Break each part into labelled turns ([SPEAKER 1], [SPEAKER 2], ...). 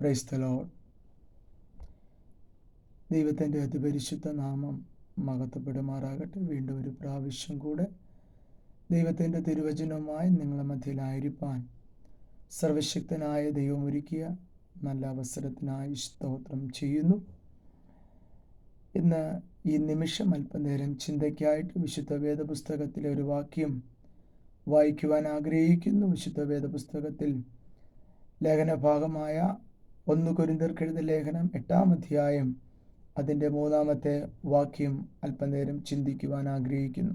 [SPEAKER 1] ക്രൈസ്തലോ ദൈവത്തിന്റെ അതിപരിശുദ്ധ നാമം മകത്തപ്പെടുമാറാകട്ടെ വീണ്ടും ഒരു പ്രാവശ്യം കൂടെ ദൈവത്തിന്റെ തിരുവചനവുമായി നിങ്ങളെ മധ്യയിലായിരിക്കാൻ സർവശക്തനായ ദൈവം ഒരുക്കിയ നല്ല അവസരത്തിനായി സ്തോത്രം ചെയ്യുന്നു. ഇന്ന് ഈ നിമിഷം അല്പനേരം ചിന്തയ്ക്കായിട്ട് വിശുദ്ധ വേദപുസ്തകത്തിലെ ഒരു വാക്യം വായിക്കുവാൻ ആഗ്രഹിക്കുന്നു. വിശുദ്ധ വേദപുസ്തകത്തിൽ ലേഖനഭാഗമായ ഒന്ന് കൊരിന്തർക്കെഴുത ലേഖനം എട്ടാം അധ്യായം അതിന്റെ മൂന്നാമത്തെ വാക്യം അല്പനേരം ചിന്തിക്കുവാൻ ആഗ്രഹിക്കുന്നു.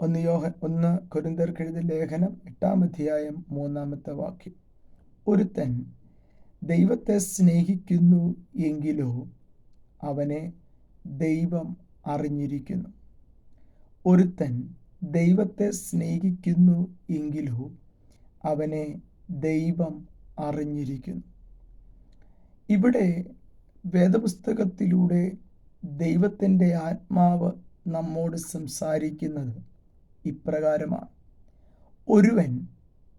[SPEAKER 1] ഒന്ന് യോഹ ഒന്ന് കൊരിന്തർക്കെഴുത ലേഖനം എട്ടാം അധ്യായം മൂന്നാമത്തെ വാക്യം. ഒരുത്തൻ ദൈവത്തെ സ്നേഹിക്കുന്നു എങ്കിലോ അവനെ ദൈവം അറിഞ്ഞിരിക്കുന്നു. ഒരുത്തൻ ദൈവത്തെ സ്നേഹിക്കുന്നു എങ്കിലോ അവനെ ദൈവം അറിഞ്ഞിരിക്കുന്നു. ഇവിടെ വേദപുസ്തകത്തിലൂടെ ദൈവത്തിന്റെ ആത്മാവ് നമ്മോട് സംസാരിക്കുന്നത് ഇപ്രകാരമാണ്. ഒരുവൻ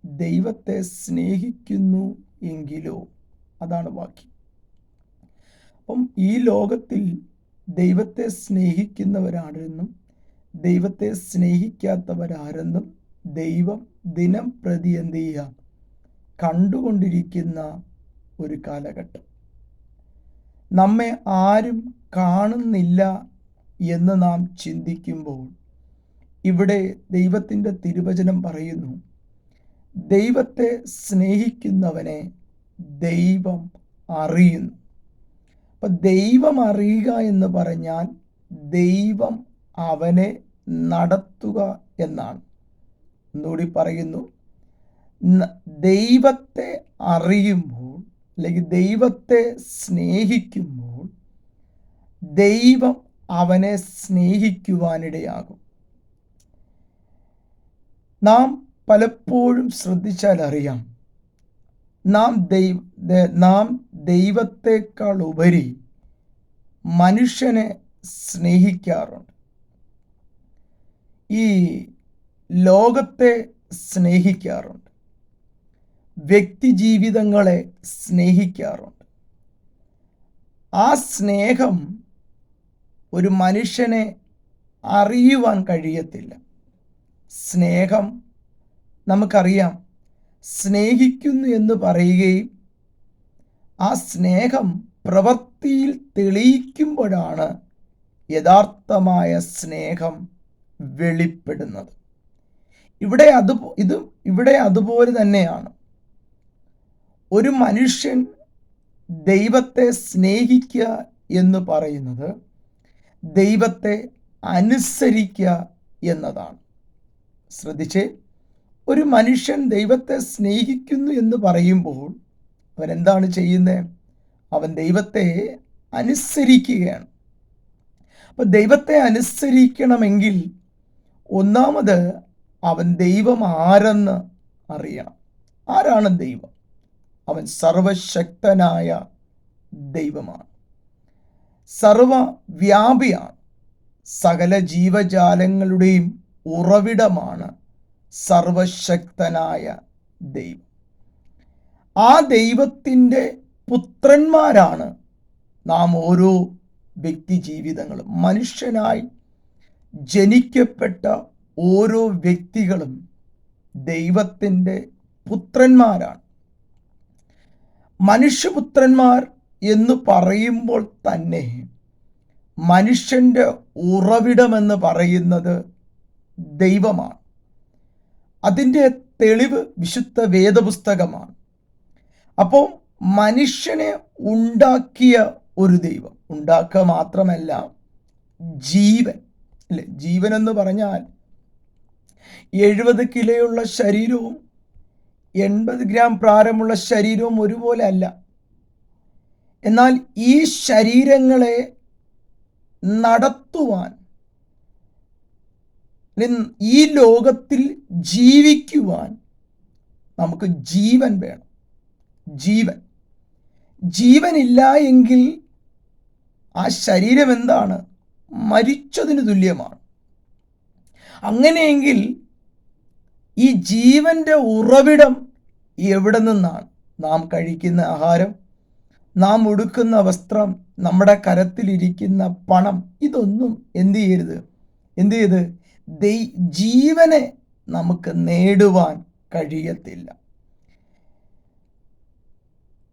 [SPEAKER 1] ദൈവത്തെ സ്നേഹിക്കുന്നു എങ്കിലോ അതാണ് വാക്യം. അപ്പം ഈ ലോകത്തിൽ ദൈവത്തെ സ്നേഹിക്കുന്നവരാരെന്നും ദൈവത്തെ സ്നേഹിക്കാത്തവരാരെന്നും ദൈവം ദിനം പ്രതി എന്ത് ചെയ്യുക? കണ്ടുകൊണ്ടിരിക്കുന്ന ഒരു കാലഘട്ടം. നമ്മെ ആരും കാണുന്നില്ല എന്ന് നാം ചിന്തിക്കുമ്പോൾ ഇവിടെ ദൈവത്തിന്റെ തിരുവചനം പറയുന്നു ദൈവത്തെ സ്നേഹിക്കുന്നവനെ ദൈവം അറിയുന്നു. അപ്പം ദൈവം അറിയുക എന്ന് പറഞ്ഞാൽ ദൈവം അവനെ നടത്തുക എന്നാണ്. ഒന്നുകൂടി പറയുന്നു ദൈവത്തെ അറിയുമ്പോൾ അല്ലെങ്കിൽ ദൈവത്തെ സ്നേഹിക്കുമ്പോൾ ദൈവം അവനെ സ്നേഹിക്കുവാനിടയാകും. നാം പലപ്പോഴും ശ്രദ്ധിച്ചാൽ അറിയാം. നാം ദൈവ നാം ദൈവത്തെക്കാൾ ഉപരി മനുഷ്യനെ സ്നേഹിക്കാറുണ്ട്. ഈ ലോകത്തെ സ്നേഹിക്കാറുണ്ട്. വ്യക്തി ജീവിതങ്ങളെ സ്നേഹിക്കാറുണ്ട്. ആ സ്നേഹം ഒരു മനുഷ്യനെ അറിയുവാൻ കഴിയത്തില്ല. സ്നേഹം നമുക്കറിയാം സ്നേഹിക്കുന്നു എന്ന് പറയുകയും ആ സ്നേഹം പ്രവൃത്തിയിൽ തെളിയിക്കുമ്പോഴാണ് യഥാർത്ഥമായ സ്നേഹം വെളിപ്പെടുന്നത്. ഇവിടെ അത് ഇത് ഇവിടെ അതുപോലെ തന്നെയാണ്. ഒരു മനുഷ്യൻ ദൈവത്തെ സ്നേഹിക്കുക എന്ന് പറയുന്നത് ദൈവത്തെ അനുസരിക്കുക എന്നതാണ്. ശ്രദ്ധിച്ചേ ഒരു മനുഷ്യൻ ദൈവത്തെ സ്നേഹിക്കുന്നു എന്ന് പറയുമ്പോൾ അവൻ എന്താണ് ചെയ്യുന്നത് അവൻ ദൈവത്തെ അനുസരിക്കുകയാണ്. അപ്പം ദൈവത്തെ അനുസരിക്കണമെങ്കിൽ ഒന്നാമത് അവൻ ദൈവം ആരെന്ന് അറിയണം. ആരാണ് ദൈവം? അവൻ സർവശക്തനായ ദൈവമാണ്. സർവവ്യാപിയാണ്. സകല ജീവജാലങ്ങളുടെയും ഉറവിടമാണ് സർവശക്തനായ ദൈവം. ആ ദൈവത്തിന്റെ പുത്രന്മാരാണ് നാം ഓരോ വ്യക്തി ജീവിതങ്ങളും മനുഷ്യനായി ജനിക്കപ്പെട്ട ഓരോ വ്യക്തികളും ദൈവത്തിന്റെ പുത്രന്മാരാണ്. മനുഷ്യപുത്രന്മാർ എന്ന് പറയുമ്പോൾ തന്നെ മനുഷ്യന്റെ ഉറവിടമെന്ന് പറയുന്നത് ദൈവമാണ്. അതിന്റെ തെളിവ് വിശുദ്ധ വേദപുസ്തകമാണ്. അപ്പോൾ മനുഷ്യനെ ഉണ്ടാക്കിയ ഒരു ദൈവം ഉണ്ടാക്കുക മാത്രമല്ല ജീവൻ. അല്ലേ? ജീവൻ എന്ന് പറഞ്ഞാൽ എഴുപത് കിലോയുള്ള ശരീരവും എൺപത് ഗ്രാം പ്രാരമുള്ള ശരീരവും ഒരുപോലെ അല്ല. എന്നാൽ ഈ ശരീരങ്ങളെ നടത്തുവാൻ ഈ ലോകത്തിൽ ജീവിക്കുവാൻ നമുക്ക് ജീവൻ വേണം. ജീവൻ. ജീവനില്ല എങ്കിൽ ആ ശരീരം എന്താണ്? മരിച്ചതിന് തുല്യമാണ്. അങ്ങനെയെങ്കിൽ ഈ ജീവന്റെ ഉറവിടം എവിടെ നിന്നാണ്? നാം കഴിക്കുന്ന ആഹാരം നാം ഉടുക്കുന്ന വസ്ത്രം നമ്മുടെ കരത്തിലിരിക്കുന്ന പണം ഇതൊന്നും എന്തു ചെയ്യരുത്? എന്തു ചെയ്ത്? ദൈ ജീവനെ നമുക്ക് നേടുവാൻ കഴിയത്തില്ല.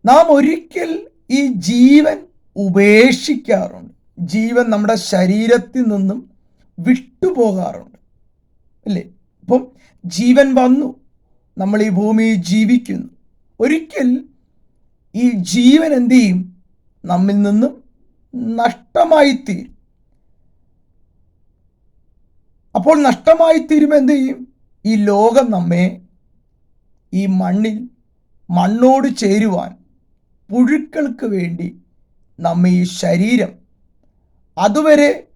[SPEAKER 1] നാം ഒരിക്കൽ ഈ ജീവൻ ഉപേക്ഷിക്കാറുണ്ട്. ജീവൻ നമ്മുടെ ശരീരത്തിൽ നിന്നും വിട്ടുപോകാറുണ്ട്. അല്ലേ? അപ്പം ജീവൻ വന്നു. നമ്മൾ ഈ ഭൂമിയിൽ ജീവിക്കുന്നു. ഒരിക്കൽ ഈ ജീവൻ എന്തു ചെയ്യും? നമ്മിൽ നിന്നും നഷ്ടമായി തീരും അപ്പോൾ നഷ്ടമായി എന്ത് ചെയ്യും? ഈ ലോകം നമ്മെ ഈ മണ്ണിൽ മണ്ണോട് ചേരുവാൻ പുഴുക്കൾക്ക് വേണ്ടി നമ്മ ഈ ശരീരം അതുവരെ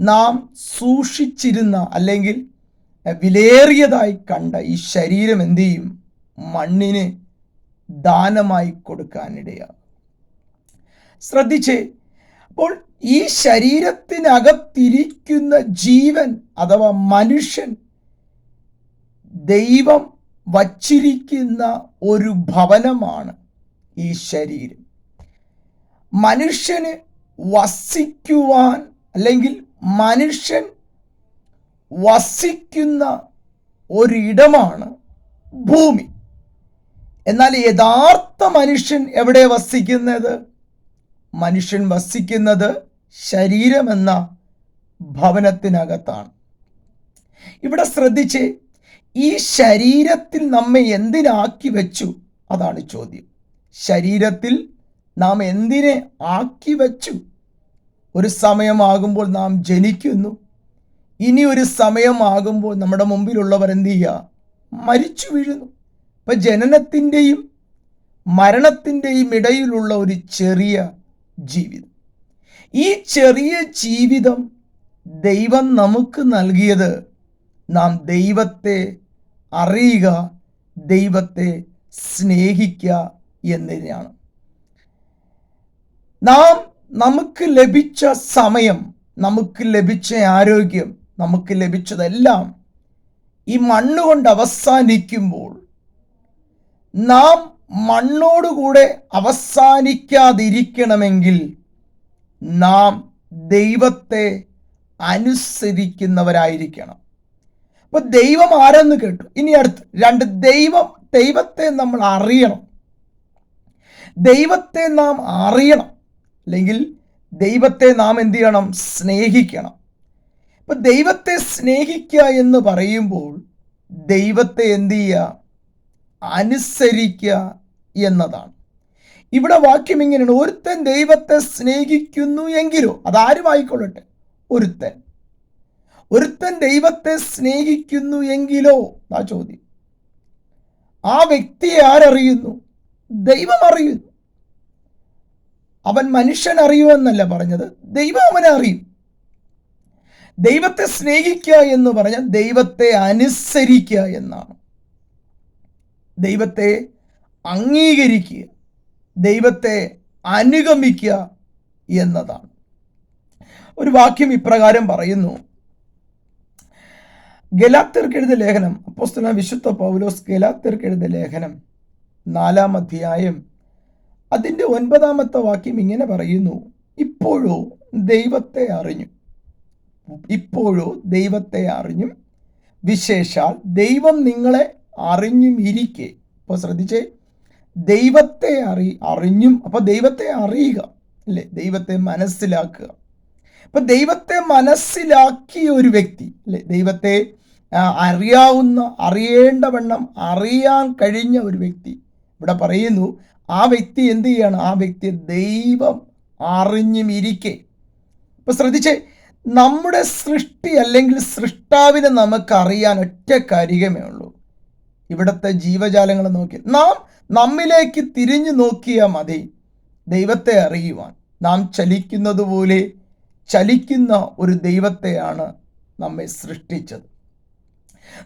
[SPEAKER 1] നാം സൂക്ഷിച്ചിരുന്ന അല്ലെങ്കിൽ വിലേറിയതായി കണ്ട ഈ ശരീരം എന്തു ചെയ്യും? മണ്ണിന് ദാനമായി കൊടുക്കാനിടയാകും. ശ്രദ്ധിച്ചേ അപ്പോൾ ഈ ശരീരത്തിനകത്തിരിക്കുന്ന ജീവൻ അഥവാ മനുഷ്യൻ ദൈവം വച്ചിരിക്കുന്ന ഒരു ഭവനമാണ് ഈ ശരീരം. മനുഷ്യന് വസിക്കുവാൻ അല്ലെങ്കിൽ മനുഷ്യൻ വസിക്കുന്ന ഒരിടമാണ് ഭൂമി. എന്നാൽ യഥാർത്ഥ മനുഷ്യൻ എവിടെ വസിക്കുന്നത്? മനുഷ്യൻ വസിക്കുന്നത് ശരീരമെന്ന ഭവനത്തിനകത്താണ്. ഇവിടെ ശ്രദ്ധിച്ച് ഈ ശരീരത്തിൽ നമ്മെ എന്തിനാക്കി വെച്ചു? അതാണ് ചോദ്യം. ശരീരത്തിൽ നാം എന്തിനെ ആക്കി വച്ചു? ഒരു സമയമാകുമ്പോൾ നാം ജനിക്കുന്നു. ഇനി ഒരു സമയമാകുമ്പോൾ നമ്മുടെ മുമ്പിലുള്ളവർ എന്ത് ചെയ്യുക? മരിച്ചു വീഴുന്നു. ഇപ്പം ജനനത്തിന്റെയും മരണത്തിന്റെയും ഇടയിലുള്ള ഒരു ചെറിയ ജീവിതം. ഈ ചെറിയ ജീവിതം ദൈവം നമുക്ക് നൽകിയത് നാം ദൈവത്തെ അറിയുക ദൈവത്തെ സ്നേഹിക്കുക എന്നതിനാണ് നാം നമുക്ക് ലഭിച്ച സമയം നമുക്ക് ലഭിച്ച ആരോഗ്യം നമുക്ക് ലഭിച്ചതെല്ലാം ഈ മണ്ണുകൊണ്ട് അവസാനിക്കുമ്പോൾ നാം മണ്ണോടുകൂടെ അവസാനിക്കാതിരിക്കണമെങ്കിൽ നാം ദൈവത്തെ അനുസരിക്കുന്നവരായിരിക്കണം. അപ്പോൾ ദൈവം ആരെന്ന് കേട്ടു? ഇനി അടുത്ത് രണ്ട് ദൈവം ദൈവത്തെ നമ്മൾ അറിയണം. ദൈവത്തെ നാം അറിയണം. അല്ലെങ്കിൽ ദൈവത്തെ നാം എന്ത് ചെയ്യണം? സ്നേഹിക്കണം. ഇപ്പൊ ദൈവത്തെ സ്നേഹിക്കുക എന്ന് പറയുമ്പോൾ ദൈവത്തെ എന്ത് ചെയ്യുക? അനുസരിക്കുക എന്നതാണ്. ഇവിടെ വാക്യം ഇങ്ങനെയാണ്. ഒരുത്തൻ ദൈവത്തെ സ്നേഹിക്കുന്നു എങ്കിലോ അതാരും ആയിക്കൊള്ളട്ടെ. ഒരുത്തൻ. ഒരുത്തൻ ദൈവത്തെ സ്നേഹിക്കുന്നു എങ്കിലോ ആ ചോദ്യം. ആ വ്യക്തിയെ ആരറിയുന്നു? ദൈവം അറിയുന്നു. അവൻ മനുഷ്യൻ അറിയുമെന്നല്ല പറഞ്ഞത്. ദൈവം അവനെ അറിയും. ദൈവത്തെ സ്നേഹിക്കുക എന്ന് പറഞ്ഞാൽ ദൈവത്തെ അനുസരിക്കുക എന്നാണ്. ദൈവത്തെ അംഗീകരിക്കുക ദൈവത്തെ അനുഗമിക്കുക എന്നതാണ്. ഒരു വാക്യം ഇപ്രകാരം പറയുന്നു. ഗലാത്തിർക്കെഴുത ലേഖനം അപ്പോസ്തല വിശുദ്ധ പൗലോസ് ഗലാത്തിർക്കെഴുത ലേഖനം നാലാം അധ്യായം അതിന്റെ ഒൻപതാമത്തെ വാക്യം ഇങ്ങനെ പറയുന്നു. ഇപ്പോഴോ ദൈവത്തെ അറിഞ്ഞു. ഇപ്പോഴോ ദൈവത്തെ അറിഞ്ഞും. വിശേഷാൽ ദൈവം നിങ്ങളെ അറിഞ്ഞും ഇരിക്കെ. അപ്പോൾ ശ്രദ്ധിച്ചേ. ദൈവത്തെ അറി അറിഞ്ഞും അപ്പോൾ ദൈവത്തെ അറിയുക അല്ലേ? ദൈവത്തെ മനസ്സിലാക്കുക. അപ്പം ദൈവത്തെ മനസ്സിലാക്കിയ ഒരു വ്യക്തി അല്ലേ? ദൈവത്തെ അറിയാവുന്ന അറിയേണ്ടവണ്ണം അറിയാൻ കഴിഞ്ഞ ഒരു വ്യക്തി. ഇവിടെ പറയുന്നു ആ വ്യക്തി എന്ത് ചെയ്യാണ്? ആ വ്യക്തി ദൈവം അറിഞ്ഞും ഇരിക്കെ. ഇപ്പം ശ്രദ്ധിച്ചേ നമ്മുടെ സൃഷ്ടി അല്ലെങ്കിൽ സൃഷ്ടാവിനെ നമുക്കറിയാൻ ഒറ്റ കാര്യമേ ഉള്ളൂ. ഇവിടുത്തെ ജീവജാലങ്ങൾ നോക്കി. നാം നമ്മിലേക്ക് തിരിഞ്ഞു നോക്കിയാൽ മതി. ദൈവത്തെ അറിയുവാൻ. നാം ചലിക്കുന്നത് പോലെ ചലിക്കുന്ന ഒരു ദൈവത്തെയാണ് നമ്മെ സൃഷ്ടിച്ചത്.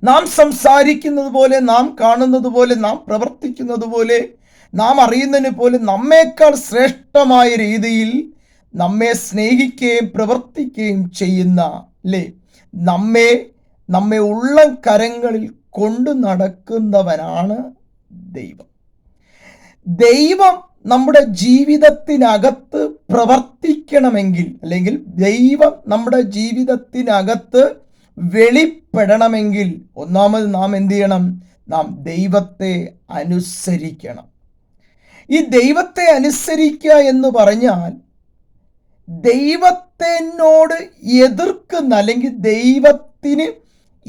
[SPEAKER 1] നാം സംസാരിക്കുന്നത് പോലെ നാം കാണുന്നത് പോലെ നാം പ്രവർത്തിക്കുന്നത് പോലെ നാം അറിയുന്നതിന് പോലെ നമ്മേക്കാൾ ശ്രേഷ്ഠമായ രീതിയിൽ നമ്മെ സ്നേഹിക്കുകയും പ്രവർത്തിക്കുകയും ചെയ്യുന്ന അല്ലേ നമ്മെ നമ്മെ ഉള്ള കരങ്ങളിൽ കൊണ്ടു നടക്കുന്നവനാണ് ദൈവം. ദൈവം നമ്മുടെ ജീവിതത്തിനകത്ത് പ്രവർത്തിക്കണമെങ്കിൽ അല്ലെങ്കിൽ ദൈവം നമ്മുടെ ജീവിതത്തിനകത്ത് വെളിപ്പെടണമെങ്കിൽ ഒന്നാമത് നാം എന്ത് ചെയ്യണം? നാം ദൈവത്തെ അനുസരിക്കണം. ഈ ദൈവത്തെ അനുസരിക്കുക എന്ന് പറഞ്ഞാൽ ദൈവത്തിനോട് എതിർക്കുന്ന അല്ലെങ്കിൽ ദൈവത്തിന്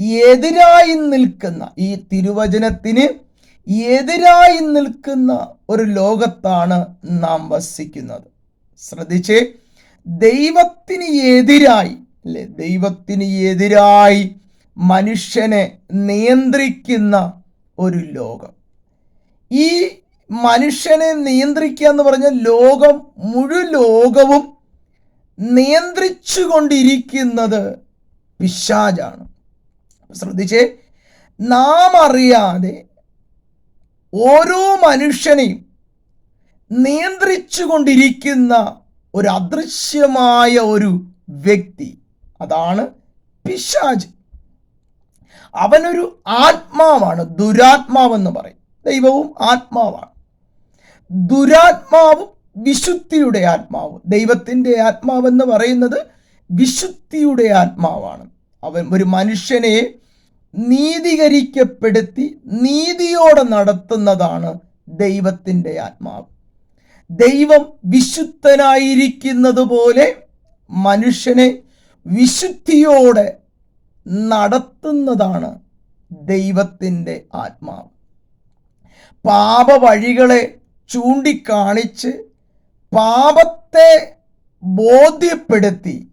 [SPEAKER 1] എതിരായി നിൽക്കുന്ന ഈ തിരുവചനത്തിന് എതിരായി നിൽക്കുന്ന ഒരു ലോകത്താണ് നാം വസിക്കുന്നത്. ശ്രദ്ധിച്ച് ദൈവത്തിന് എതിരായി അല്ലെ? ദൈവത്തിന് എതിരായി മനുഷ്യനെ നിയന്ത്രിക്കുന്ന ഒരു ലോകം. ഈ മനുഷ്യനെ നിയന്ത്രിക്കുക എന്ന് പറഞ്ഞാൽ ലോകം മുഴു ലോകവും നിയന്ത്രിച്ചു കൊണ്ടിരിക്കുന്നത് പിശാജാണ് ശ്രദ്ധിച്ചേ നാം അറിയാതെ ഓരോ മനുഷ്യനെയും നിയന്ത്രിച്ചു കൊണ്ടിരിക്കുന്ന ഒരു അദൃശ്യമായ ഒരു വ്യക്തി അതാണ് പിശാജ് അവനൊരു ആത്മാവാണ് ദുരാത്മാവെന്ന് പറയും. ദൈവവും ആത്മാവാണ്. ദുരാത്മാവും വിശുദ്ധിയുടെ ആത്മാവ്. ദൈവത്തിന്റെ ആത്മാവെന്ന് പറയുന്നത് വിശുദ്ധിയുടെ ആത്മാവാണ്. അവൻ ഒരു മനുഷ്യനെ നീതീകരിക്കപ്പെടുത്തി നീതിയോടെ നടത്തുന്നതാണ് ദൈവത്തിന്റെ ആത്മാവ്. ദൈവം വിശുദ്ധനായിരിക്കുന്നത് പോലെ മനുഷ്യനെ വിശുദ്ധിയോടെ നടത്തുന്നതാണ് ദൈവത്തിന്റെ ആത്മാവ്. പാപ വഴികളെ ചൂണ്ടിക്കാണിച്ച് പാപത്തെ ബോധ്യപ്പെടുത്തി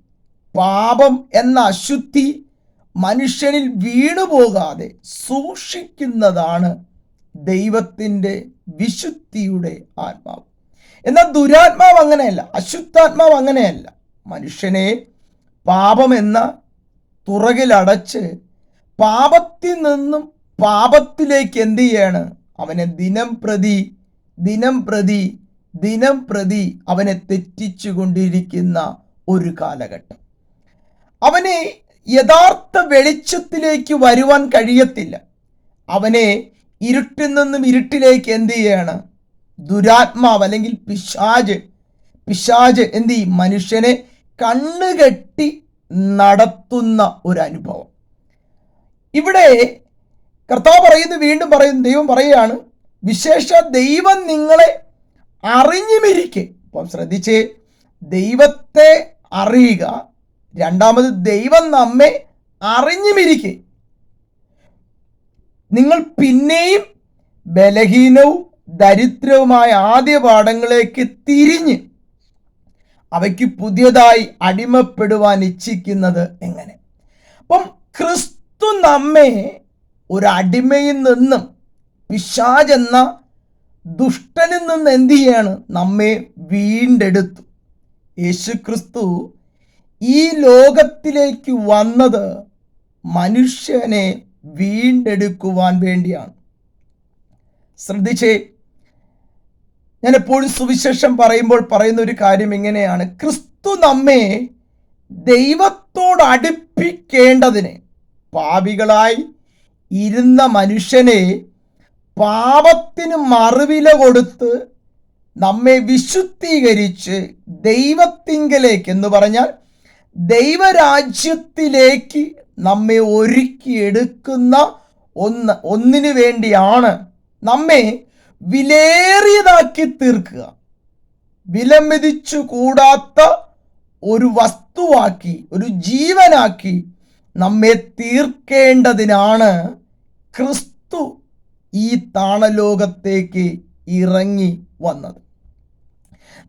[SPEAKER 1] പാപം എന്ന അശുദ്ധി മനുഷ്യനിൽ വീണുപോകാതെ സൂക്ഷിക്കുന്നതാണ് ദൈവത്തിന്റെ വിശുദ്ധിയുടെ ആത്മാവ്. എന്നാൽ ദുരാത്മാവ് അങ്ങനെയല്ല അശുദ്ധാത്മാവ് അങ്ങനെയല്ല. മനുഷ്യനെ പാപമെന്ന തുറകിലടച്ച് പാപത്തിൽ നിന്നും പാപത്തിലേക്ക് എന്ത് ചെയ്യാണ്? അവനെ ദിനം പ്രതി ദിനം പ്രതി ദിനം പ്രതി അവനെ തെറ്റിച്ചുകൊണ്ടിരിക്കുന്ന ഒരു കാലഘട്ടം. അവനെ യഥാർത്ഥ വെളിച്ചത്തിലേക്ക് വരുവാൻ കഴിയത്തില്ല. അവനെ ഇരുട്ടിൽ നിന്നും ഇരുട്ടിലേക്ക് എന്ത് ചെയ്യാണ്? ദുരാത്മാവ് അല്ലെങ്കിൽ പിശാജ് പിശാജ് എന്ത് ചെയ്യും? മനുഷ്യനെ കണ്ണുകെട്ടി നടത്തുന്ന ഒരു അനുഭവം. ഇവിടെ കർത്താവ് പറയുന്നു വീണ്ടും പറയുന്നു ദൈവം പറയുകയാണ് വിശേഷ ദൈവം നിങ്ങളെ അറിഞ്ഞുമിരിക്കെ. അപ്പം ശ്രദ്ധിച്ചേ ദൈവത്തെ അറിയുക. രണ്ടാമത് ദൈവം നമ്മെ അറിഞ്ഞുമിരിക്കെ. നിങ്ങൾ പിന്നെയും ബലഹീനവും ദരിദ്രവുമായ ആദ്യ പാഠങ്ങളിലേക്ക് തിരിഞ്ഞ് അവയ്ക്ക് പുതിയതായി അടിമപ്പെടുവാൻ ഇച്ഛിക്കുന്നത് എങ്ങനെ? അപ്പം ക്രിസ്തു നമ്മെ ഒരു അടിമയിൽ നിന്നും പിശാജ് എന്ന ദുഷ്ടനിൽ നിന്ന് എന്ത് ചെയ്യാണ്? നമ്മെ വീണ്ടെടുത്തു. യേശുക്രിസ്തു ഈ ലോകത്തിലേക്ക് വന്നത് മനുഷ്യനെ വീണ്ടെടുക്കുവാൻ വേണ്ടിയാണ്. ശ്രദ്ധിച്ചേ ഞാൻ എപ്പോഴും സുവിശേഷം പറയുമ്പോൾ പറയുന്ന ഒരു കാര്യം ഇങ്ങനെയാണ്. ക്രിസ്തു നമ്മെ ദൈവത്തോട് അടുപ്പിക്കേണ്ടതിന് പാപികളായി ഇരുന്ന മനുഷ്യനെ പാപത്തിന് മറുവില കൊടുത്ത് നമ്മെ വിശുദ്ധീകരിച്ച് ദൈവത്തിങ്കലേക്ക് എന്ന് പറഞ്ഞാൽ ദൈവരാജ്യത്തിലേക്ക് നമ്മെ ഒരുക്കിയെടുക്കുന്ന ഒന്ന് ഒന്നിനു വേണ്ടിയാണ് നമ്മെ വിലേറിയതാക്കി തീർക്കുക. വിലമതിച്ചു കൂടാത്ത ഒരു വസ്തുവാക്കി ഒരു ജീവനാക്കി നമ്മെ തീർക്കേണ്ടതിനാണ് ക്രിസ്തു ഈ താണലോകത്തേക്ക് ഇറങ്ങി വന്നത്.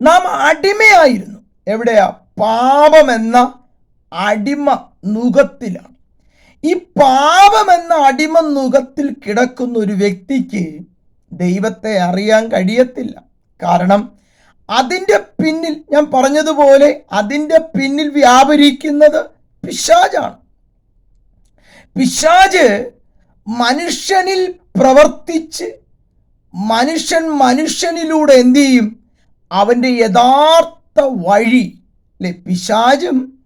[SPEAKER 1] നാം അടിമയായിരുന്നു. എവിടെയാ? പാപമെന്ന അടിമ നുഖത്തിലാണ് ഈ പാപമെന്ന അടിമ നുഖത്തിൽ കിടക്കുന്ന ഒരു വ്യക്തിക്ക് ദൈവത്തെ അറിയാൻ കഴിയത്തില്ല. കാരണം അതിന്റെ പിന്നിൽ ഞാൻ പറഞ്ഞതുപോലെ അതിന്റെ പിന്നിൽ വ്യാപരിക്കുന്നത് പിശാജാണ് പിശാജ് മനുഷ്യനിൽ പ്രവർത്തിച്ച് മനുഷ്യൻ മനുഷ്യനിലൂടെ എന്തു ചെയ്യും? അവന്റെ യഥാർത്ഥ വഴി അല്ലെ പിശാചും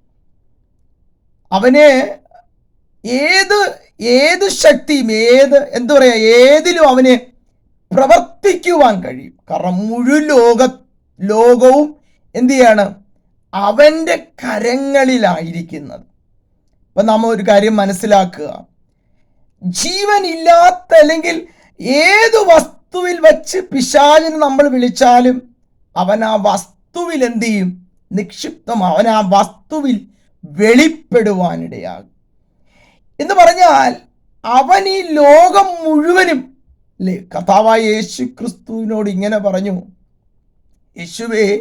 [SPEAKER 1] അവനെ ഏത് ഏത് ശക്തിയും ഏത് എന്താ പറയുക ഏതിലും അവനെ പ്രവർത്തിക്കുവാൻ കഴിയും. കാരണം മുഴുവൻ ലോക ലോകവും എന്തു ചെയ്യാണ്? അവന്റെ കരങ്ങളിലായിരിക്കുന്നത്. അപ്പം നമ്മൾ ഒരു കാര്യം മനസ്സിലാക്കുക. ജീവനില്ലാത്ത അല്ലെങ്കിൽ ഏത് വസ്തുവിൽ വച്ച് പിശാചിന് നമ്മൾ വിളിച്ചാലും അവൻ ആ വസ്തുവിൽ എന്ത് ചെയ്യും? നിക്ഷിപ്തം അവൻ ആ വസ്തുവിൽ വെളിപ്പെടുവാനിടയാകും. എന്ന് പറഞ്ഞാൽ അവൻ ഈ ലോകം മുഴുവനും അല്ലേ കഥാവായ യേശു ക്രിസ്തുവിനോട് ഇങ്ങനെ പറഞ്ഞു. യേശുവേ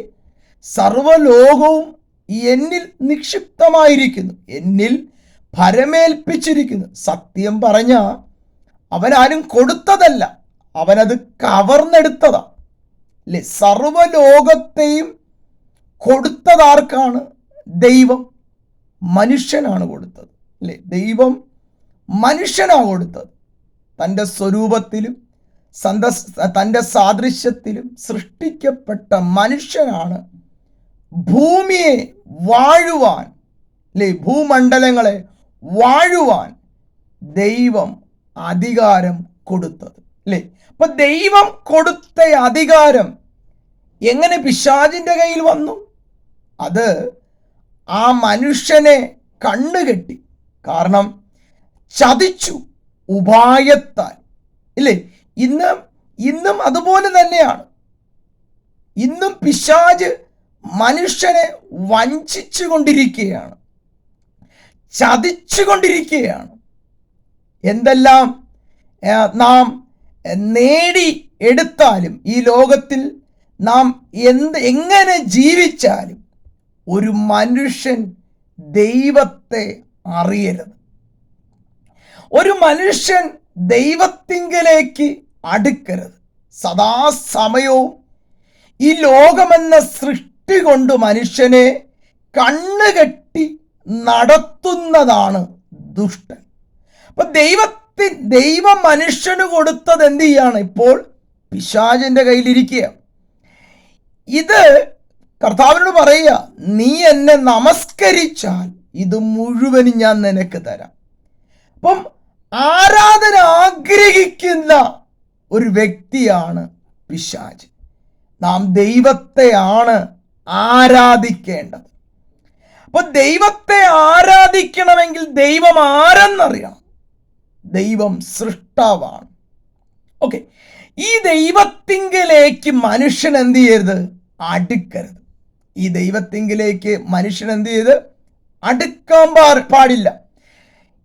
[SPEAKER 1] സർവലോകവും എന്നിൽ നിക്ഷിപ്തമായിരിക്കുന്നു. എന്നിൽ ഭരമേൽപ്പിച്ചിരിക്കുന്നു. സത്യം പറഞ്ഞ അവനാരും കൊടുത്തതല്ല. അവനത് കവർന്നെടുത്തതാ. അല്ലേ സർവലോകത്തെയും കൊടുത്തതാർക്കാണ് ദൈവം? മനുഷ്യനാണ് കൊടുത്തത്. അല്ലേ ദൈവം മനുഷ്യനാണ് കൊടുത്തത്. തന്റെ സ്വരൂപത്തിലും സന്ത തന്റെ സാദൃശ്യത്തിലും സൃഷ്ടിക്കപ്പെട്ട മനുഷ്യനാണ് ഭൂമിയെ വാഴുവാൻ. അല്ലേ ഭൂമണ്ഡലങ്ങളെ വാഴുവാൻ ദൈവം അധികാരം കൊടുത്തത്. അല്ലേ അപ്പൊ ദൈവം കൊടുത്ത അധികാരം എങ്ങനെ പിശാചിന്റെ കയ്യിൽ വന്നു? അത് ആ മനുഷ്യനെ കണ്ണുകെട്ടി. കാരണം ചതിച്ചു ഉപായത്താൽ. ഇല്ലേ? ഇന്ന് ഇന്നും അതുപോലെ തന്നെയാണ്. ഇന്നും പിശാജ് മനുഷ്യനെ വഞ്ചിച്ചു കൊണ്ടിരിക്കുകയാണ് ചതിച്ചു കൊണ്ടിരിക്കുകയാണ് എന്തെല്ലാം നാം നേടി എടുത്താലും ഈ ലോകത്തിൽ നാം എന്ത് എങ്ങനെ ജീവിച്ചാലും ഒരു മനുഷ്യൻ ദൈവത്തെ അറിയരുത്. ഒരു മനുഷ്യൻ ദൈവത്തിങ്കലേക്ക് അടുക്കരുത്. സദാസമയവും ഈ ലോകമെന്ന സൃഷ്ടി കൊണ്ട് മനുഷ്യനെ കണ്ണുകെട്ടി നടത്തുന്നതാണ് ദുഷ്ടൻ. അപ്പൊ ദൈവത്തി ദൈവം മനുഷ്യന് കൊടുത്തത് എന്ത് ചെയ്യാണ്? ഇപ്പോൾ പിശാചിന്റെ കയ്യിലിരിക്കുക. ഇത് കർത്താവിനോട് പറയുക നീ എന്നെ നമസ്കരിച്ചാൽ ഇത് മുഴുവനും ഞാൻ നിനക്ക് തരാം. അപ്പം ആരാധന ആഗ്രഹിക്കുന്ന ഒരു വ്യക്തിയാണ് പിശാജ് നാം ദൈവത്തെയാണ് ആരാധിക്കേണ്ടത്. അപ്പൊ ദൈവത്തെ ആരാധിക്കണമെങ്കിൽ ദൈവം ആരെന്നറിയണം? ദൈവം സൃഷ്ടാവാണ്. ഓക്കെ ഈ ദൈവത്തിങ്കിലേക്ക് മനുഷ്യൻ എന്ത് ചെയ്യരുത്? അടുക്കരുത്. ഈ ദൈവത്തിങ്കിലേക്ക് മനുഷ്യൻ എന്ത് ചെയ്ത്? അടുക്കാൻ പാടില്ല.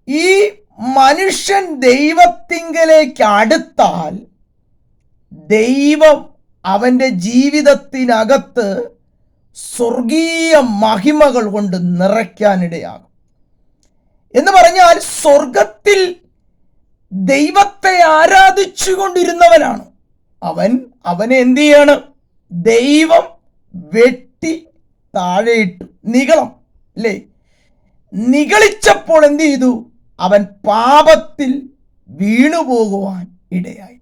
[SPEAKER 1] ഈ മനുഷ്യൻ ദൈവത്തിങ്കിലേക്ക് അടുത്താൽ ദൈവം അവന്റെ ജീവിതത്തിനകത്ത് സ്വർഗീയ മഹിമകൾ കൊണ്ട് നിറയ്ക്കാനിടയാകും. എന്ന് പറഞ്ഞാൽ സ്വർഗത്തിൽ ദൈവത്തെ ആരാധിച്ചുകൊണ്ടിരുന്നവനാണ്. അവൻ അവനെ എന്ത് ചെയ്യാണ്? ദൈവം വെട്ടി താഴെയിട്ടു നികളം അല്ലേ? നികളിച്ചപ്പോൾ എന്ത് ചെയ്തു? അവൻ പാപത്തിൽ വീണുപോകുവാൻ ഇടയായി.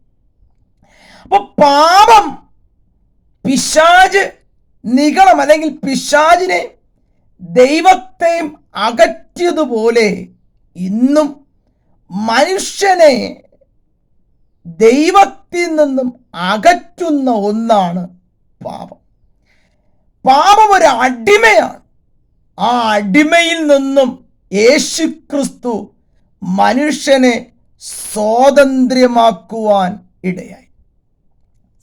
[SPEAKER 1] അപ്പൊ പാപം പിശാജ് നികളം അല്ലെങ്കിൽ പിശാജിനെ ദൈവത്തെയും അകറ്റിയതുപോലെ ഇന്നും മനുഷ്യനെ ദൈവത്തിൽ നിന്നും അകറ്റുന്ന ഒന്നാണ് പാപം. പാപം ഒരു അടിമയാണ്. ആ അടിമയിൽ നിന്നും യേശു ക്രിസ്തു മനുഷ്യനെ സ്വാതന്ത്ര്യമാക്കുവാൻ ഇടയായി.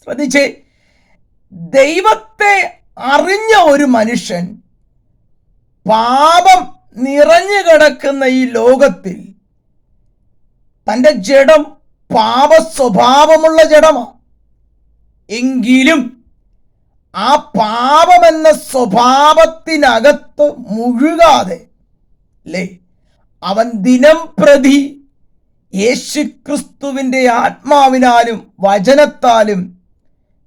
[SPEAKER 1] ശ്രദ്ധിച്ചേ ദൈവത്തെ അറിഞ്ഞ ഒരു മനുഷ്യൻ പാപം നിറഞ്ഞു കിടക്കുന്ന ഈ ലോകത്തിൽ തന്റെ ജഡം പാപ സ്വഭാവമുള്ള ജഡമാണ് എങ്കിലും ആ പാപമെന്ന സ്വഭാവത്തിനകത്ത് മുഴുകാതെ അല്ലേ അവൻ ദിനം പ്രതി യേശുക്രിസ്തുവിന്റെ ആത്മാവിനാലും വചനത്താലും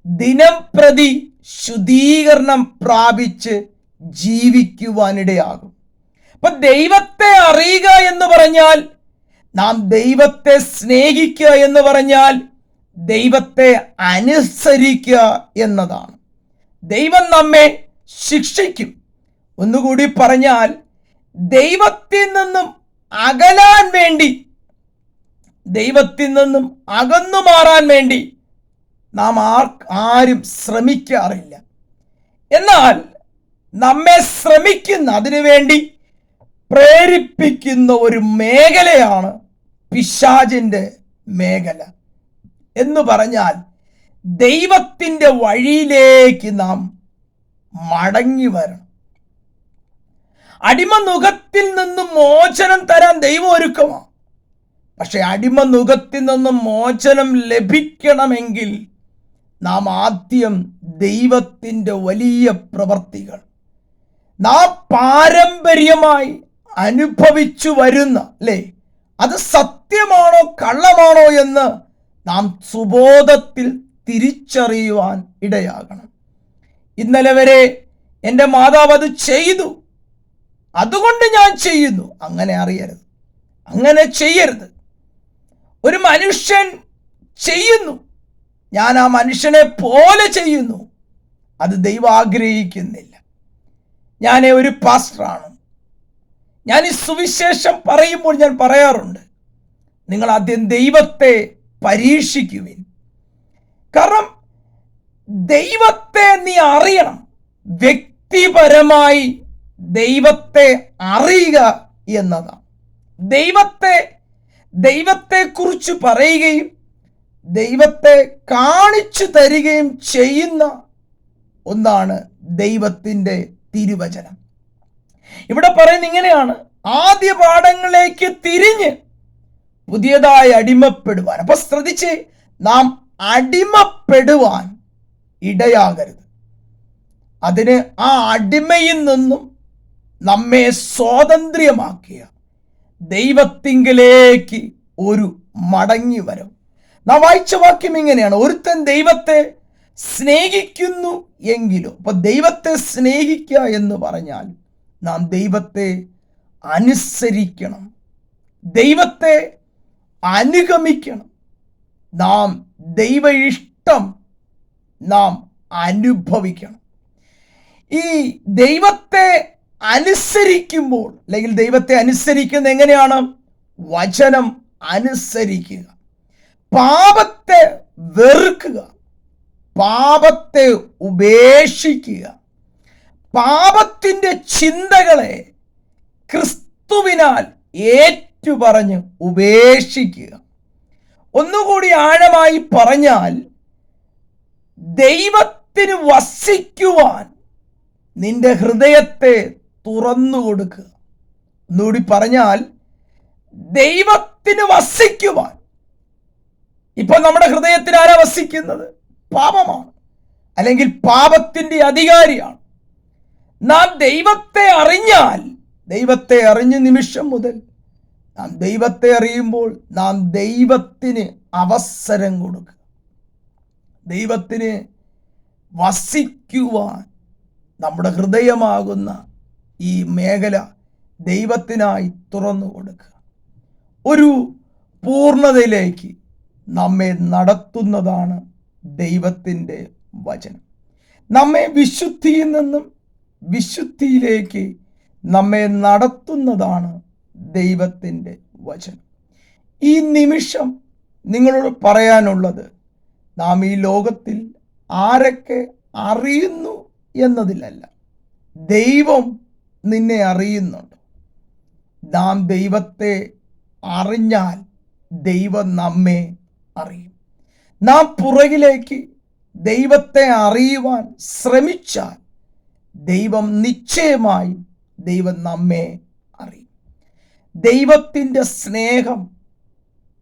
[SPEAKER 1] ദിനം പ്രതി ശുദ്ധീകരണം പ്രാപിച്ച് ജീവിക്കുവാനിടയാകും. അപ്പൊ ദൈവത്തെ അറിയുക എന്ന് പറഞ്ഞാൽ നാം ദൈവത്തെ സ്നേഹിക്കുക എന്ന് പറഞ്ഞാൽ ദൈവത്തെ അനുസരിക്കുക എന്നതാണ്. ദൈവം നമ്മെ ശിക്ഷിക്കും. ഒന്നുകൂടി പറഞ്ഞാൽ ദൈവത്തിൽ നിന്നും അകലാൻ വേണ്ടി ദൈവത്തിൽ നിന്നും അകന്നു മാറാൻ വേണ്ടി നാം ആർ ആരും ശ്രമിക്കാറില്ല. എന്നാൽ നമ്മെ ശ്രമിക്കുന്ന അതിനുവേണ്ടി പ്രേരിപ്പിക്കുന്ന ഒരു മേഖലയാണ് പിശാചിന്റെ മേഖല. എന്ന് പറഞ്ഞാൽ ദൈവത്തിന്റെ വഴിയിലേക്ക് നാം മടങ്ങി വരണം. അടിമനുഖത്തിൽ നിന്നും മോചനം തരാൻ ദൈവം ഒരുക്കമാണ്. പക്ഷെ അടിമനുഖത്തിൽ നിന്നും മോചനം ലഭിക്കണമെങ്കിൽ നാം ആദ്യം ദൈവത്തിന്റെ വലിയ പ്രവർത്തികൾ നാം പാരമ്പര്യമായി അനുഭവിച്ചു വരുന്ന അല്ലേ? അത് സത്യമാണോ കള്ളമാണോ എന്ന് നാം സുബോധത്തിൽ തിരിച്ചറിയുവാൻ ഇടയാകണം. ഇന്നലെ വരെ എന്റെ മാതാവ് അത് ചെയ്തു. അതുകൊണ്ട് ഞാൻ ചെയ്യുന്നു. അങ്ങനെ അറിയരുത്. അങ്ങനെ ചെയ്യരുത്. ഒരു മനുഷ്യൻ ചെയ്യുന്നു. ഞാൻ ആ മനുഷ്യനെ പോലെ ചെയ്യുന്നു. അത് ദൈവം ആഗ്രഹിക്കുന്നില്ല. ഞാൻ ഒരു പാസ്റ്ററാണ്. ഞാൻ ഈ സുവിശേഷം പറയുമ്പോൾ ഞാൻ പറയാറുണ്ട് നിങ്ങൾ ആദ്യം ദൈവത്തെ പരീക്ഷിക്കുവിൻ. കാരണം ദൈവത്തെ നീ അറിയണം. വ്യക്തിപരമായി ദൈവത്തെ അറിയുക എന്നതാണ്. ദൈവത്തെ ദൈവത്തെക്കുറിച്ച് പറയുകയും ദൈവത്തെ കാണിച്ചു തരികയും ചെയ്യുന്ന ഒന്നാണ് ദൈവത്തിന്റെ തിരുവചനം. ഇവിടെ പറയുന്ന ഇങ്ങനെയാണ്. ആദ്യ പാഠങ്ങളിലേക്ക് തിരിഞ്ഞ് പുതിയതായി അടിമപ്പെടുവാൻ. അപ്പൊ ശ്രദ്ധിച്ച് നാം അടിമപ്പെടുവാൻ ഇടയാകരുത്. അതിന് ആ അടിമയിൽ നിന്നും നമ്മെ സ്വാതന്ത്ര്യമാക്കിയ ദൈവത്തിങ്കിലേക്ക് ഒരു മടങ്ങി വരും. നാം വായിച്ച വാക്യം ഇങ്ങനെയാണ്. ഒരുത്തൻ ദൈവത്തെ സ്നേഹിക്കുന്നു എങ്കിലും അപ്പൊ ദൈവത്തെ സ്നേഹിക്കുക എന്ന് പറഞ്ഞാൽ നാം ദൈവത്തെ അനുസരിക്കണം. ദൈവത്തെ അനുഗമിക്കണം. നാം ദൈവ ഇഷ്ടം നാം അനുഭവിക്കണം. ഈ ദൈവത്തെ അനുസരിക്കുമ്പോൾ അല്ലെങ്കിൽ ദൈവത്തെ അനുസരിക്കുന്ന എങ്ങനെയാണ്? വചനം അനുസരിക്കുക. പാപത്തെ വെറുക്കുക പാപത്തെ ഉപേക്ഷിക്കുക പാപത്തിന്റെ ചിന്തകളെ ക്രിസ്തുവിനാൽ ഏറ്റുപറഞ്ഞ് ഉപേക്ഷിക്കുക. ഒന്നുകൂടി ആഴമായി പറഞ്ഞാൽ ദൈവത്തിന് വസിക്കുവാൻ നിന്റെ ഹൃദയത്തെ തുറന്നു കൊടുക്കുക. ഒന്നുകൂടി പറഞ്ഞാൽ ദൈവത്തിന് വസിക്കുവാൻ ഇപ്പൊ നമ്മുടെ ഹൃദയത്തിൽ ആരാ വസിക്കുന്നത്? പാപമാണ്. അല്ലെങ്കിൽ പാപത്തിന്റെ അധികാരിയാണ്. നാം ദൈവത്തെ അറിഞ്ഞാൽ ദൈവത്തെ അറിഞ്ഞ നിമിഷം മുതൽ നാം ദൈവത്തെ അറിയുമ്പോൾ നാം ദൈവത്തിന് അവസരം കൊടുക്കുക. ദൈവത്തിന് വസിക്കുവാൻ നമ്മുടെ ഹൃദയമാകുന്ന ഈ മേഖല ദൈവത്തിനായി തുറന്നു കൊടുക്കുക. ഒരു പൂർണതയിലേക്ക് നമ്മെ നടത്തുന്നതാണ് ദൈവത്തിന്റെ വചനം. നമ്മെ വിശുദ്ധിയിൽ നിന്നും വിശുദ്ധിയിലേക്ക് നമ്മെ നടത്തുന്നതാണ് ദൈവത്തിന്റെ വചനം. ഈ നിമിഷം നിങ്ങളോട് പറയാനുള്ളത് നാം ഈ ലോകത്തിൽ ആരൊക്കെ അറിയുന്നു എന്നതിലല്ല. ദൈവം നിന്നെ അറിയുന്നുണ്ട്. നാം ദൈവത്തെ അറിഞ്ഞാൽ ദൈവം നമ്മെ അറിയും. നാം പുറകിലേക്ക് ദൈവത്തെ അറിയുവാൻ ശ്രമിച്ചാൽ ദൈവം നിശ്ചയമായി ദൈവം നമ്മെ അറിയും. ദൈവത്തിന്റെ സ്നേഹം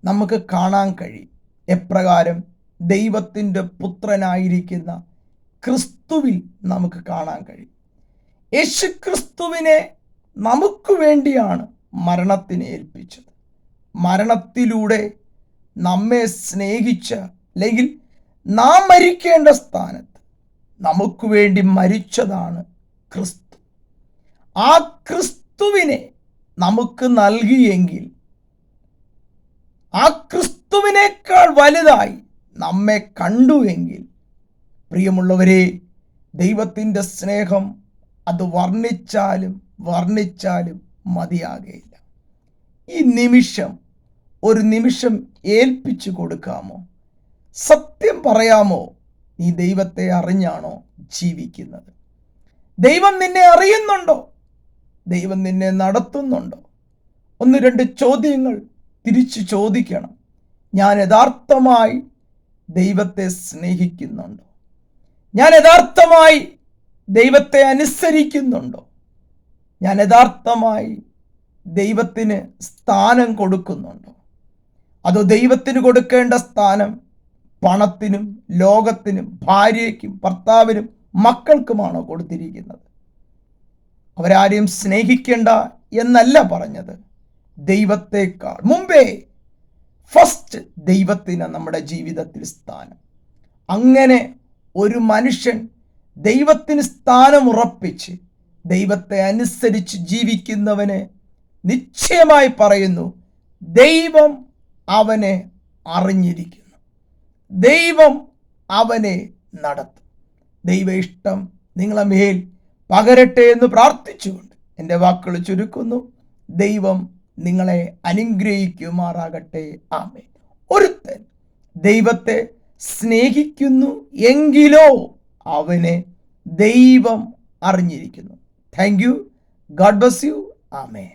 [SPEAKER 1] നമുക്ക് കാണാൻ കഴിയും. എപ്രകാരം ദൈവത്തിന്റെ പുത്രനായിരിക്കുന്ന ക്രിസ്തുവിൽ നമുക്ക് കാണാൻ കഴിയും. യേശു ക്രിസ്തുവിനെ നമുക്ക് വേണ്ടിയാണ് മരണത്തിന് ഏൽപ്പിച്ചത്. മരണത്തിലൂടെ നമ്മെ സ്നേഹിച്ച അല്ലെങ്കിൽ നാം മരിക്കേണ്ട സ്ഥാനത്ത് നമുക്ക് വേണ്ടി മരിച്ചതാണ് ക്രിസ്തു. ആ ക്രിസ്തുവിനെ നമുക്ക് നൽകിയെങ്കിൽ ആ ക്രിസ്തുവിനേക്കാൾ വലുതായി നമ്മെ കണ്ടുവെങ്കിൽ പ്രിയമുള്ളവരെ ദൈവത്തിന്റെ സ്നേഹം അത് വർണിച്ചാലും വർണിച്ചാലും മതിയാകയില്ല. ഈ നിമിഷം ഒരു നിമിഷം ഏൽപ്പിച്ചു കൊടുക്കാമോ? സത്യം പറയാമോ? നീ ദൈവത്തെ അറിഞ്ഞാണോ ജീവിക്കുന്നത്? ദൈവം നിന്നെ അറിയുന്നുണ്ടോ? ദൈവം നിന്നെ നടത്തുന്നുണ്ടോ? ഒന്ന് രണ്ട് ചോദ്യങ്ങൾ തിരിച്ചു ചോദിക്കണം. ഞാൻ യഥാർത്ഥമായി ദൈവത്തെ സ്നേഹിക്കുന്നുണ്ടോ? ഞാൻ യഥാർത്ഥമായി ദൈവത്തെ അനുസരിക്കുന്നുണ്ടോ? ഞാൻ യഥാർത്ഥമായി ദൈവത്തിന് സ്ഥാനം കൊടുക്കുന്നുണ്ടോ? അതോ ദൈവത്തിന് കൊടുക്കേണ്ട സ്ഥാനം പണത്തിനും ലോകത്തിനും ഭാര്യയ്ക്കും ഭർത്താവിനും മക്കൾക്കുമാണോ കൊടുത്തിരിക്കുന്നത്? അവരാരെയും സ്നേഹിക്കേണ്ട എന്നല്ല പറഞ്ഞത്. ദൈവത്തെക്കാൾ മുമ്പേ ഫസ്റ്റ് ദൈവത്തിന് നമ്മുടെ ജീവിതത്തിൽ സ്ഥാനം. അങ്ങനെ ഒരു മനുഷ്യൻ ദൈവത്തിന് സ്ഥാനം ഉറപ്പിച്ച് ദൈവത്തെ അനുസരിച്ച് ജീവിക്കുന്നവന് നിശ്ചയമായി പറയുന്നു ദൈവം അവനെ അറിഞ്ഞിരിക്കുന്നു. ദൈവം അവനെ നടത്തും. ദൈവ ഇഷ്ടം നിങ്ങളെ മേൽ പകരട്ടെ എന്ന് പ്രാർത്ഥിച്ചുകൊണ്ട് എന്റെ വാക്കുകൾ ചുരുക്കുന്നു. ദൈവം നിങ്ങളെ അനുഗ്രഹിക്കുമാറാകട്ടെ. ആമേ ഒരുത്തൻ ദൈവത്തെ സ്നേഹിക്കുന്നു എങ്കിലോ അവനെ ദൈവം അറിഞ്ഞിരിക്കുന്നു. Thank you God bless you amen